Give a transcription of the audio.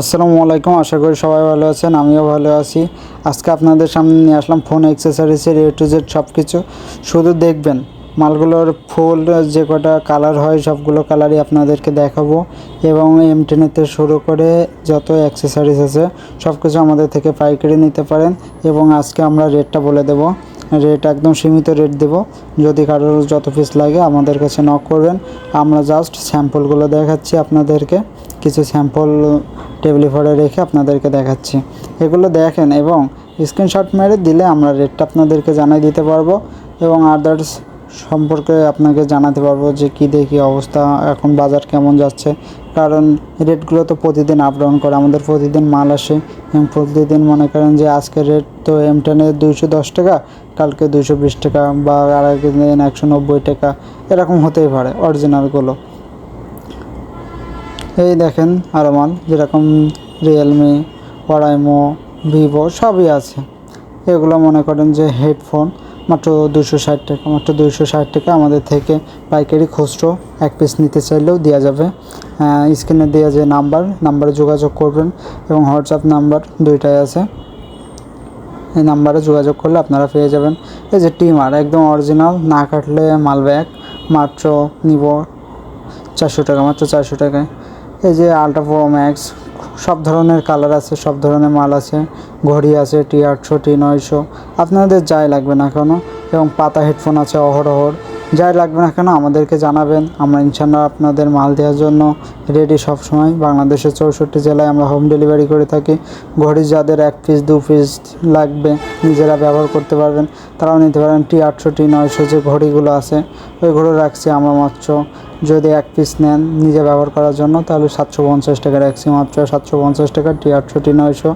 আসসালামু আলাইকুম, আশা করি সবাই ভালো আছেন, আমিও ভালো আছি। আজকে আপনাদের সামনে নিয়ে আসলাম ফোন অ্যাক্সেসরিজের এ টু জেড সব কিছু শুধু দেখবেন, মালগুলোর ফুল, যে কটা কালার হয়, সবগুলো কালারই আপনাদেরকে দেখাবো। এবং এম টেনেতে শুরু করে যত অ্যাক্সেসারিজ আছে সব কিছু আমাদের থেকে পাইকারি নিতে পারেন। এবং আজকে আমরা রেটটা বলে দেবো। রেট একদম সীমিত রেট দেবো। যদি কারোর যত পিস লাগে, আমাদের কাছে নক করবেন। আমরা জাস্ট স্যাম্পলগুলো দেখাচ্ছি আপনাদেরকে। কিছু স্যাম্পল টেবিলে ভরে রেখে আপনাদেরকে দেখাচ্ছি। এগুলো দেখেন এবং স্ক্রিনশট মেরে দিলে আমরা রেটটা আপনাদেরকে জানাই দিতে পারব এবং আদার্স সম্পর্কে আপনাকে জানাতে পারব যে কী দেখি অবস্থা, এখন বাজার কেমন যাচ্ছে। কারণ রেটগুলো তো প্রতিদিন আপ ডাউন করে, আমাদের প্রতিদিন মাল আসে এবং প্রতিদিন মনে করেন যে আজকের রেট তো এম টেনের দুইশো দশ টাকা, কালকে দুইশো বিশ টাকা বা আর দিন একশো নব্বই টাকা, এরকম হতেই পারে অরিজিনালগুলো এই দেখেন আরও যেরকম রিয়েলমি ওরাইমো ভিভো সবই আছে। এগুলো মনে করেন যে হেডফোন মাত্র দুশো ষাট টাকা, মাত্র দুশো ষাট টাকা আমাদের থেকে পাইকারি খুচরো এক পিস নিতে চাইলেও দেওয়া যাবে। স্ক্রিনে দেওয়া যে নাম্বার নাম্বারে যোগাযোগ করবেন এবং হোয়াটসঅ্যাপ নাম্বার দুইটাই আছে। এই নাম্বারে যোগাযোগ করলে আপনারা পেয়ে যাবেন। এই যে টিমার একদম অরিজিনাল না কাটলে মাল ব্যাগ, মাত্র নিব চারশো টাকা, মাত্র চারশো টাকায়। এই যে আলট্রা প্রো ম্যাক্স সব ধরনের কালার আছে, সব ধরনের মাল আছে। ঘড়ি আছে টি আটশো টি নয়শো। আপনাদের যাই লাগবে না কেন? এবং পাতা হেডফোন আছে অহরহর যাই লাগবে না কেন, আমাদেরকে জানাবেন। আমরা ইনশাল্লাহ আপনাদের মাল দেওয়ার জন্য রেডি সব সময় বাংলাদেশের চৌষট্টি জেলায় আমরা হোম ডেলিভারি করে থাকি। ঘড়ি যাদের এক পিস দু পিস লাগবে, নিজেরা ব্যবহার করতে পারবেন। তারাও নিতে পারেন টি আটশো টি নয়শো যে ঘড়িগুলো আছে, ওই ঘড়ি রাখছি আমরা মাত্র। যদি এক পিস নেন নিজে ব্যবহার করার জন্য, তাহলে সাতশো পঞ্চাশ টাকা রাখছি মাত্র। সাতশো পঞ্চাশ টাকা টি আটশো টি নয়শো।